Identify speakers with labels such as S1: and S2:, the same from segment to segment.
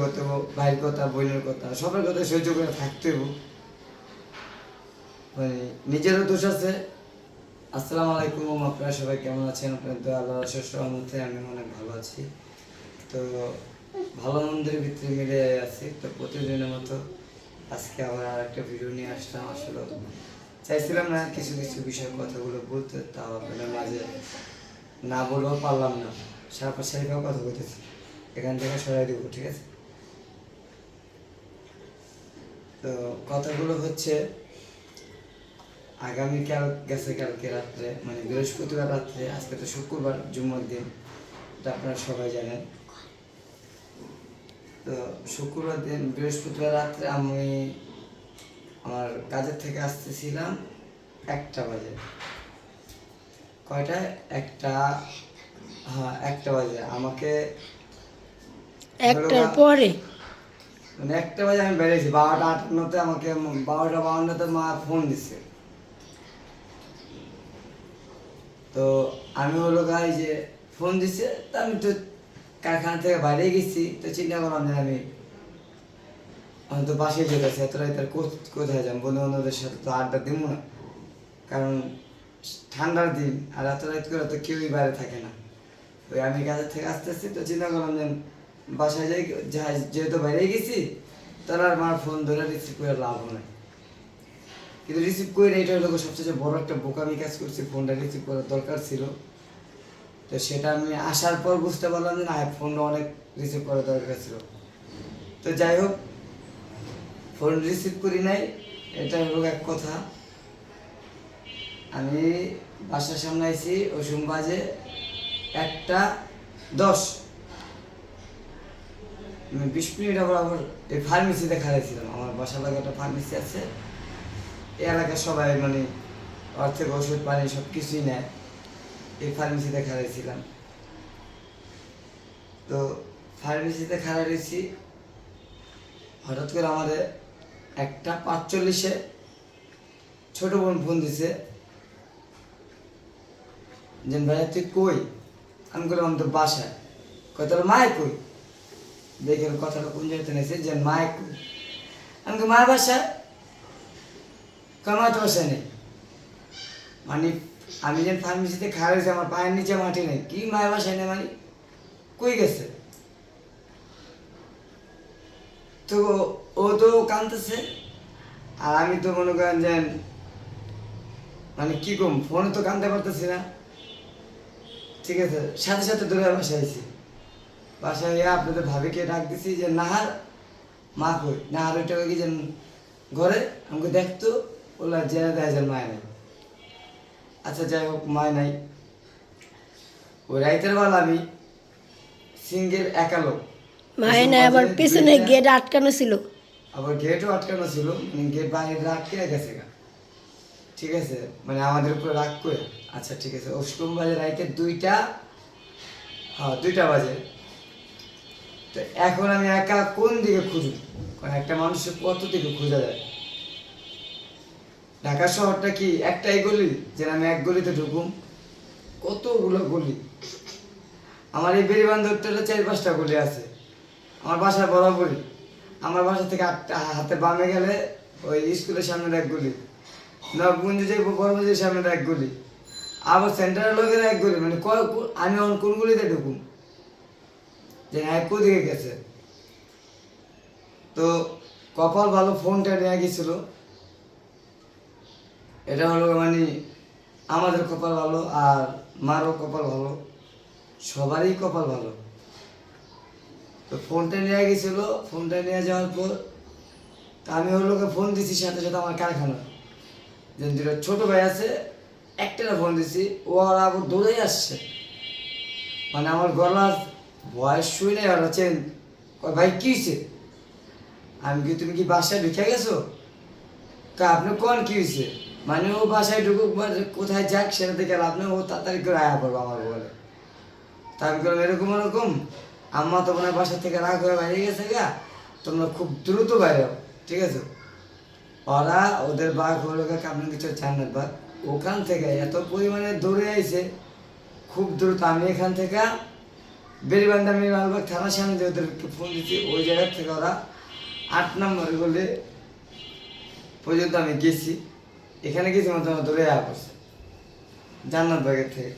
S1: করতে হব ভাইয়ের কথা, বোনের কথা, সবার কথা সহ্য করে থাকতে হব মানে নিজেরও দোষ আছে। আসসালামু আলাইকুম, আপনারা সবাই কেমন আছেন? আপনার তো আল্লাহ মধ্যে আমি অনেক ভালো আছি। তো ভালো মন্দের ভিতরে মিলে আছি। তো প্রতিদিনের মতো আজকে আবার আর একটা ভিডিও নিয়ে আসলাম আসলে। চাইছিলাম না কিছু কিছু বিষয় কথাগুলো বলতে, তাও আপনাদের মাঝে না বললেও পারলাম না। সারা পাশারিকেও কথা বলতেছি। এখান থেকে সরাই দেবো, ঠিক আছে? তো কথাগুলো হচ্ছে, আগামীকাল গেছে কালকে রাত্রে মানে বৃহস্পতিবার রাত্রে, আজকে তো শুক্রবার, জুম্মার দিন, এটা আপনারা সবাই জানেন। তো শুক্রবার দিন, বৃহস্পতিবার রাত্রে আমি আমার কাজের থেকে আসতেছিলাম একটা বাজে। কয়টায়? একটা হ্যাঁ একটা বাজে। আমাকে
S2: একটার পরে?
S1: মানে একটা বাজে আমি বেরিয়েছি, বারোটা আটান্নতে আমাকে বারোটা বাউন্নতে মা ফোন দিচ্ছে তো আমি হলো গাই যে ফোন দিছে, তা আমি তো কারখানা থেকে বাইরে গেছি, তো চিন্তা করলাম যে আমি আমি তো বাসে যেতেছি এত রাত কোথায় যাম বন্ধু বান্ধবদের সাথে তো আড্ডা দিব না। কারণ ঠান্ডার দিন, আর এত রাত করে তো কেউই বাইরে থাকে না। ওই আমি কাজের থেকে আসতেছি, তো চিন্তা করলাম যে বাসায় যাই যেহেতু বাইরে গেছি তাহলে আর মার ফোন ধরে রিসিভ করে লাভ নাই। কিন্তু রিসিভ করে এটা হলো সবচেয়ে বড় একটা বোকামি কাজ করছি ফোনটা রিসিভ করার দরকার ছিল। তো সেটা আমি আসার পর বুঝতে পারলাম যে না ফোনটা অনেক রিসিভ করার দরকার ছিল। তো যাই হোক ফোন রিসিভ করি নাই, এটা হলো এক কথা। আমি বাসার সামনে আইছি ওই বাজে একটা দশ। বিশ মিনিট আবার আবার এই ফার্মেসিতে খাইছিলাম আমার বাসার লাগে একটা ফার্মেসি আছে। এই এলাকার সবাই মানে অর্থের ওষুধ, পানি সব কিছুই নেয়। এই ফার্মেসিতে খাইছিলাম তো ফার্মেসিতে খাড়া রয়েছি। হঠাৎ করে আমাদের একটা পাঁচচল্লিশে ছোট বোন ফোন দিছে। যে ভাইয়া তুই কই? আমি বললাম, আমি তো বাসায়। কয় তোর মায় কই? দেখে কথাটা কোন জায়গাতে নিয়েছে যে মায় কই আমি তো মায়ের বাসায় কামাতে বাসায় নেই। মানে আমি যেন ফার্মেসিতে খাওয়া হয়েছে, আমার পায়ের নিচে মাটি নেই। কি মায়ের বাসায় নেই মানে? কই গেছে? তো ও তো কাঁদতেছে। আর আমি তো মনে করেন যে মানে কি কম ফোনে তো কানতে পারতেছি না। ঠিক আছে, সাথে সাথে দৌড়ে বাসায় আইছি। বাসায় আপনাদের ভাবিকে ডাক দিছি যে নাহার মা কই? নাহার ওইটা কি যে ঘরে? আমাকে দেখতো বলল জেনে দেয় যে মায় নাই। আচ্ছা যাই হোক মায় নাই। ওই রাইতের বেলা আমি সিঙ্গেল একা লোক।
S2: মায়ের না আবার পিছনে গেট আটকানো ছিল।
S1: আবার গেটও আটকানো ছিল মানে গেট বাইরে আটকে গেছে গা। ঠিক আছে মানে আমাদের উপরে রাগ করে। আচ্ছা ঠিক আছে অষ্টম বাজে রাইতে দুইটা হ্যাঁ দুইটা বাজে। তো এখন আমি একা কোন দিকে খুঁজব? কারণ একটা মানুষের কত দিকে খোঁজা যায়? ঢাকা শহরটা কি একটাই গলি? যে আমি এক গলিতে ঢুকুম। কতগুলো গলি? আমার এই বেরিবান ধরতে চার পাঁচটা গলি আছে। আমার বাসার বরাবরই। আমার বাসা থেকে আটটা হাতে বামে গেলে ওই স্কুলের সামনের এক গলি। নবগঞ্জ যে বড়বাজারের সামনে এক গলি। আবার সেন্টারের লোকের এক গলি। মানে আমি কোন গলিতে ঢুকুম? যে হ্যাঁ কোদিকে গেছে। তো কপাল ভালো, ফোনটা নিয়ে গেছিল। এটা হলো মানে আমাদের কপাল ভালো আর মারও কপাল ভালো, সবারই কপাল ভালো। তো ফোনটা নিয়ে গেছিল, ফোনটা নিয়ে যাওয়ার পর আমি ওর লোকে ফোন দিছি সাথে সাথে আমার কারখানা যে দুটো ছোট ভাই আছে একটা ফোন দিছি, ও আর আবার দৌড়েই আসছে। মানে আমার গলার বয়স শুনে কয়, ভাই, কি হয়েছে আমি কি তুমি কি বাসায় ঢুকে গেছো? তা আপনি কোন, কি হয়েছে মানে ও বাসায় ঢুকুক কোথায় যাক, সেটা লাভ নেই, ও তাড়াতাড়ি করে আয়া আমার বলে তা আমি এরকম আম্মা তো মনে বাসা থেকে রাগ হয়ে বাইরে গেছে গা, তোমরা খুব দ্রুত বাইরে ঠিক আছে? ওরা, ওদের বাঘ হলো গা আপনার কিছু জান্নাত বাঘ ওখান থেকে এত পরিমাণে দৌড়ে আইছে, খুব দ্রুত আমি এখান থেকে বেরিবান্ধা আমি লালবাগ থানার সামনে যে ওদেরকে ফোন দিচ্ছি ওই জায়গা থেকে ওরা আট নম্বরে বলে পর্যন্ত আমি গেছি। এখানে গেছি আমার ধরে আয়া করছে জান্নাত বাগের থেকে।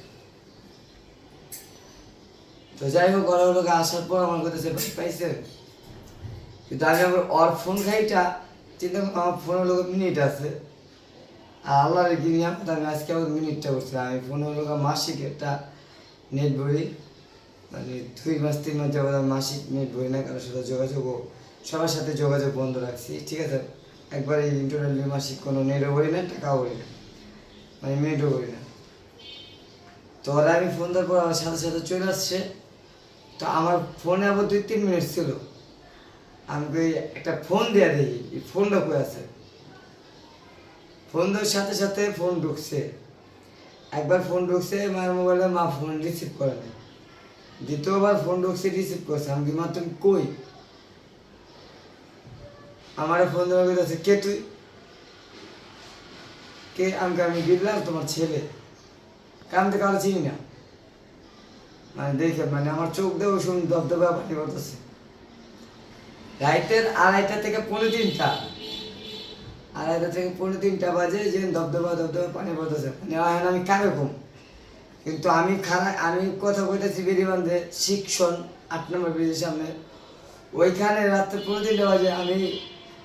S1: তো যাই হোক, ওরা লোক আসার পর আমার কাছে ভাই পাইছে। কিন্তু আমি আবার ওর ফোন খাইটা চিন্তা করলাম আমার ফোনের লোক মিনিট আছে। আর আল্লাহর নিয়ম আমি আজকে আবার মিনিটটা করছিলাম। আমি ফোনের লোক মাসিক একটা নেট ভরি মানে দুই মাস, তিন মাস আমি মাসিক নেট ভরি না, কারোর সাথে যোগাযোগও সবার সাথে যোগাযোগ বন্ধ রাখছি, ঠিক আছে? একবার এই ইন্টারনেট মাসিক কোনো নেটও ভরি না, টাকাও ভরি না। মানে মিনিটও ভরি না। তো ওরা আমি ফোন দেওয়ার পর আমার সাথে সাথে চলে আসছে। তো আমার ফোনে আবার দুই, তিন মিনিট ছিল। আমি কই, একটা ফোন দেয়া দেখি, এই ফোনটা কই আছে? ফোন দেওয়ার সাথে সাথে ফোন ঢুকছে। একবার ফোন ঢুকছে, মায়ের মোবাইলে মা ফোন রিসিভ করে না দ্বিতীয়বার ফোন ঢুকছে রিসিভ করছে। আমি মা তুমি কই? আমার ফোন আছে, কে তুই? কে? আমি আমি বিল্লাল, তোমার ছেলে। কাম থেকে কারও চিনি না। মানে দেখে মানে আমার চোখ দেবো শুন দবদবা পানি পড়তেছে রাইতের আড়াইটা থেকে পনেরো তিনটা। আড়াইটা থেকে পনেরো তিনটা বাজে যে দবদবা দবদবা, পানি পড়তেছে। মানে এখন আমি কারকম কিন্তু আমি খারাপ আমি কথা কইতেছি বেরিবান্ধে শিক্ষণ, আট নম্বর ব্রিজের সামনে। ওইখানে রাত্রে তিনটা বাজে আমি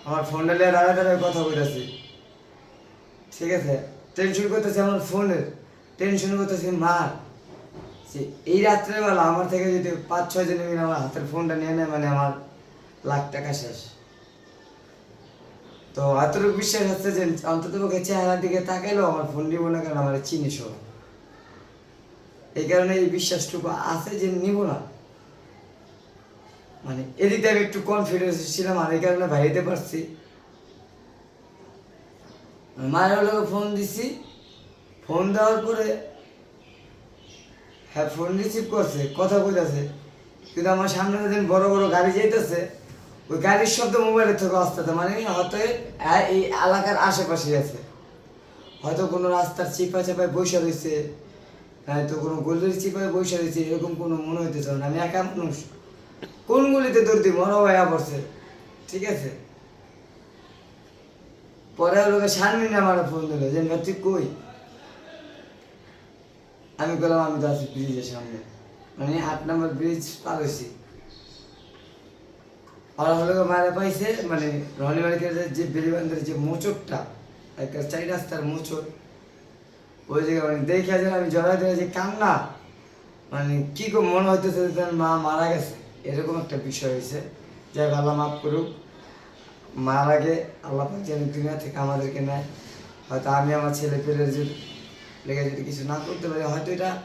S1: আমার ফোনটা নিয়ে দাঁড়ায় দাঁড়ায় কথা কইতেছি। ঠিক আছে? টেনশন করতেছি আমার ফোনের টেনশন করতেছি মার। এই রাত্রেবেলা আমার থেকে যদি পাঁচ ছয় জন মিলে আমার হাতের ফোনটা নিয়ে নেয় মানে আমার লাখ টাকা শেষ। তো এতটুকু বিশ্বাস হচ্ছে যে অন্তত পক্ষে চেহারার দিকে তাকাইলেও আমার ফোন নিব না, কারণ আমার চিনি সব। এই কারণে এই বিশ্বাসটুকু আছে যে নিব না। মানে এদিকে আমি একটু কনফিডেন্স ছিলাম আর এই কারণে ভাইতে পারছি। মায়ের লোক ফোন দিছি। ফোন দেওয়ার পরে হ্যাঁ ফোন রিসিভ করছে, কথা কইতাছে কিন্তু আমার সামনে যেদিন বড় বড় গাড়ি যাইতেছে, ওই গাড়ির শব্দ মোবাইলের থেকে আসতেছে মানে হয়তো এই এলাকার আশেপাশে আছে। হয়তো কোনো রাস্তার চিপা চাপায় বসে রয়েছে। হয়তো কোনো গলির চিপায় বসে রয়েছে, এরকম কোনো মনে হইতেছে না। আমি একা মানুষ। কোন গলিতে দৌড় দিব? মরা ভাইয়া পড়ছে। ঠিক আছে? পরে লোকে শারমিন আমার ফোন দিল, যে তুই কই? আমি বললাম আমি তো আছি ব্রিজের সামনে। মানে আট নম্বর ব্রিজ পার হয়েছি। ওরা হলো মারা পাইছে মানে রনিবাড়িতে যে বেরিবান্ধের যে মোচরটা একটা চারি রাস্তার মোচর ওই জায়গায় মানে দেখে যেন আমি জড়াই দিলে যে কান্না। মানে কি মনে হইতেছে যে মা মারা গেছে। এরকম একটা বিষয় হয়েছে। যাই আল্লাহ মাফ করুক। মার আগে আল্লাহ যেন দুনিয়া থেকে আমাদেরকে নেয়। হয়তো আমি আমার ছেলে পেলে যদি লেগে যদি কিছু না করতে পারি, হয়তো এটা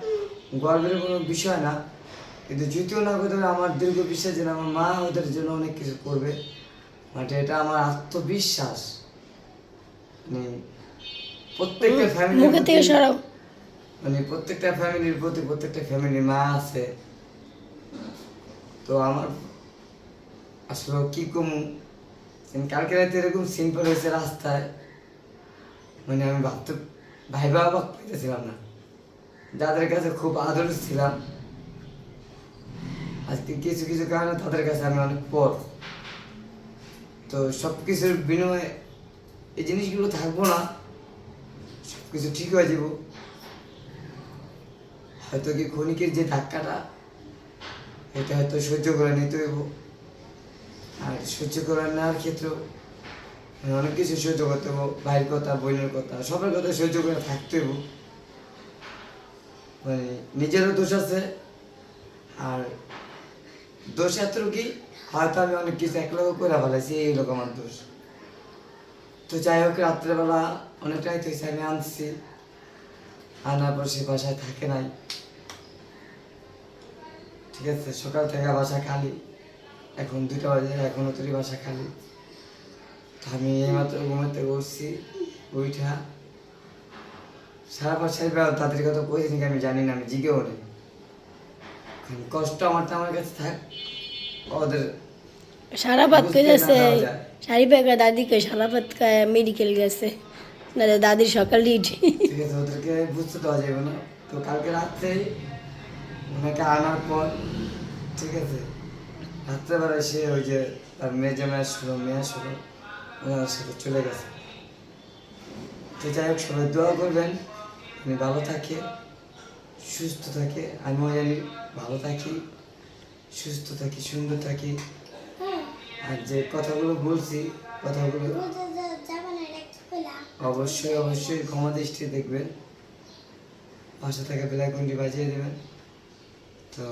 S1: গর্বের কোনো বিষয় না। কিন্তু যদিও না করতে পারি, আমার দীর্ঘ বিশ্বাস যে আমার মা ওদের জন্য অনেক কিছু করবে। মানে এটা আমার আত্মবিশ্বাস। মানে প্রত্যেকটা ফ্যামিলি
S2: মুখে থেকে সরাও।
S1: মানে প্রত্যেকটা ফ্যামিলির প্রতি প্রত্যেকটা ফ্যামিলির মা আছে। তো আমার আসলে কি কমু? কিন্তু কালকে রাতে এরকম সিম্পল হয়েছে রাস্তায়। মানে আমি ভাবতে ভাইবা অবাক পেতেছিলাম না। যাদের কাছে খুব আদর ছিলাম। আজকে কিছু কিছু কারণে তাদের কাছে আমি অনেক পর তো সব কিছুর বিনিময়ে এই জিনিসগুলো থাকব না। কিছু ঠিক হয়ে যাব। হয়তো কি ক্ষণিকের যে ধাক্কাটা, এটা হয়তো সহ্য করে নিতে হইব। আর সহ্য করে নেওয়ার ক্ষেত্রেও মানে অনেক কিছু সহ্য করতে হব ভাইয়ের কথা, বোনের কথা, সবার কথা সহ্য করে থাকতে হইব। মানে নিজেরও দোষ আছে, আর দোষ এত কি হয়তো আমি অনেক কিছু একলগে করে ফেলাইছি এই লোক আমার দোষ। তো যাই হোক রাত্রেবেলা অনেকটাই তো আমি আনছি। আনার পর সে বাসায় থাকে নাই। ঠিক আছে সকাল থেকে বাসা খালি। এখন দুটো বাজে এখনও তোর বাসা খালি। তো আমি এইমাত্র ঘুমাতে বসছি ওইটা সারা সাহেব তাদের কথা কইছি আমি জানি না আমি জিগেও নেই। কষ্ট আমার তো আমার কাছে থাক ওদের
S2: সারা
S1: বুঝতে
S2: শাড়ি পেকা দাদি কই সারা পাত মেডিকেল গেছে। না রে, দাদির সকাল ডিউটি
S1: ঠিক আছে ওদেরকে বুঝতে দেওয়া যাবে না। তো কালকে রাত্রে ওনাকে আনার পর ঠিক আছে রাত্রেবেলায় সে ওই যে তার মেয়ে জামাই আসলো মেয়ে আসলো ওনার সাথে চলে গেছে। তো যাই হোক সবাই দোয়া করবেন আমি ভালো থাকি সুস্থ থাকে আমিও জানি ভালো থাকি সুস্থ থাকি সুন্দর থাকি। আর যে কথাগুলো বলছি, কথাগুলো অবশ্যই অবশ্যই ক্ষমা দৃষ্টি দেখবেন। পাশে থাকা বেলাকুন্ডি বাজিয়ে দেবেন। তো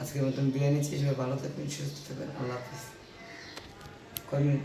S1: আজকের মতন বিরিয়ানি নিচ্ছি, সবাই ভালো থাকবেন, সুস্থ থাকবেন। আল্লাহ হাফিজ। কয় মিনিট।